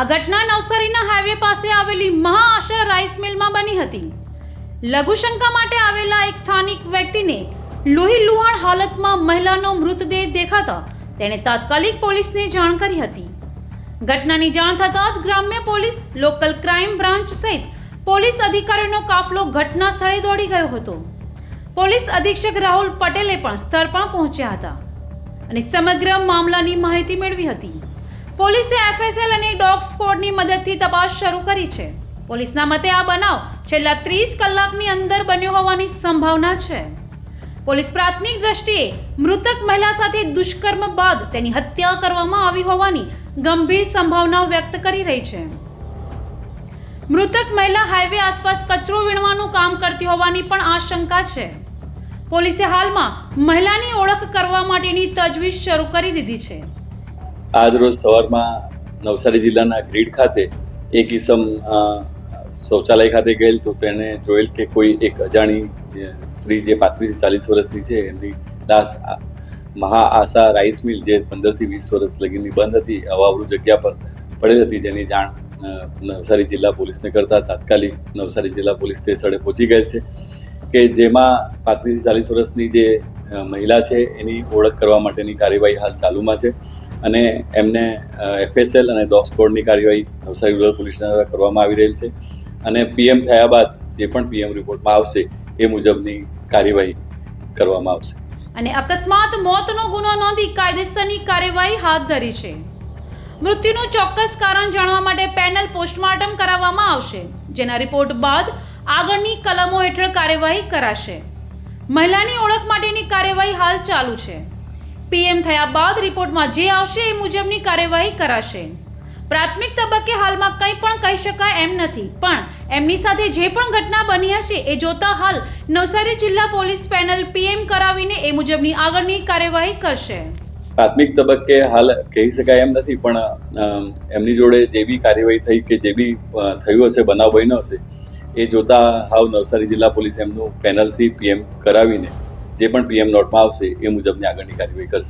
આ ઘટના નવસારીના હાઈવે પાસે આવેલી મહાઆશા રાઈસ મિલમાં બની હતી. લઘુશંકા માટે આવેલા એક સ્થાનિક વ્યક્તિને લોહી લુહાણ હાલતમાં મહિલાનો મૃતદેહ દેખાતા તેણે તાત્કાલિક પોલીસને જાણ કરી હતી. ઘટનાની જાણ થતાં જ ગ્રામ્ય પોલીસ, લોકલ ક્રાઇમ બ્રાન્ચ સહિત પોલીસ અધિકારીનો કાફલો ઘટના સ્થળે દોડી ગયો હતો. પોલીસ અધિક્ષક રાહુલ પટેલે પણ સ્થળ પર પહોંચ્યા હતા અને સમગ્ર મામલાની માહિતી મેળવી હતી. પોલીસે એફએસએલ અને ડોગ સ્કોડની મદદથી તપાસ શરૂ કરી છે. પોલીસના મતે આ બનાવ છેલ્લા ત્રીસ કલાકની અંદર બન્યો હોવાની સંભાવના છે. પોલીસ પ્રાથમિક દ્રષ્ટિએ મૃતક મહિલા સાથે દુષ્કર્મ બાદ તેની હત્યા કરવામાં આવી હોવાની ગંભીર સંભાવના વ્યક્ત કરી રહી છે. મૃતક મહિલા હાઈવે આસપાસ કચરો વીણવાનું કામ કરતી હોવાની પણ આશંકા છે. પોલીસે હાલમાં મહિલાની ઓળખ કરવા માટેની તજવીજ શરૂ કરી દીધી છે. આજ રોજ સવારમાં નવસારી જિલ્લાના ગ્રીડ ખાતે એક ઈસમ શૌચાલય ખાતે ગયેલ તો તેણે જોયેલ કે કોઈ એક અજાણી સ્ત્રી જે પાંત્રીસ ચાલીસ વર્ષની છે, એમની લાશ મહાઆશા મહા આશા રાઈસ મિલ, જે પંદરથી વીસ વર્ષ લગીની બંધ હતી, અવાવરું જગ્યા પર પડેલ હતી, જેની જાણ નવસારી જિલ્લા પોલીસને કરતા તાત્કાલિક નવસારી જિલ્લા પોલીસ તે સ્થળે પહોંચી ગયેલ છે, કે જેમાં પાંત્રીસથી ચાલીસ વર્ષની જે મહિલા છે, એની ઓળખ કરવા માટેની કાર્યવાહી હાલ ચાલુમાં છે. અને એમને એફએસએલ અને ડોગ સ્કોડની કાર્યવાહી નવસારી રૂરલ પોલીસ દ્વારા કરવામાં આવી રહેલ છે. અને પીએમ થયા બાદ જે પણ પીએમ રિપોર્ટમાં આવશે, એ મુજબની કાર્યવાહી કરવામાં આવશે. અને અકસ્માત મોતનો ગુનો નોંધી કાયદેસરની કાર્યવાહી હાથ ધરી છે. મૃત્યુનું ચોક્કસ કારણ જાણવા માટે પેનલ પોસ્ટમોર્ટમ કરાવવામાં આવશે, જેના રિપોર્ટ બાદ આગળની કલમો હેઠળ કાર્યવાહી કરાશે. મહિલાની ઓળખ માટેની કાર્યવાહી હાલ ચાલુ છે. પીએમ થયા બાદ રિપોર્ટમાં જે આવશે એ મુજબની કાર્યવાહી કરાશે. પ્રાથમિક તબક્કે હાલમાં કંઈ પણ કહી શકાય એમ નથી, પણ એમની સાથે જે પણ ઘટના બની હશે એ જોતા હાલ નવસારી જિલ્લા પોલીસ પેનલ પીએમ કરાવીને એ મુજબની આગળની કાર્યવાહી કરશે. પ્રાથમિક તબક્કે હાલ કહી શકાય એમ નથી, પણ એમની જોડે જે બી કાર્યવાહી થઈ કે જે બી થયું હશે, બનાવ બન્યો હશે, એ જોતા હાવ નવસારી જિલ્લા પોલીસ એમનું પેનલથી પીએમ કરાવીને જે પણ પીએમ નોટમાં આવશે એ મુજબની આગળની કાર્યવાહી કરશે.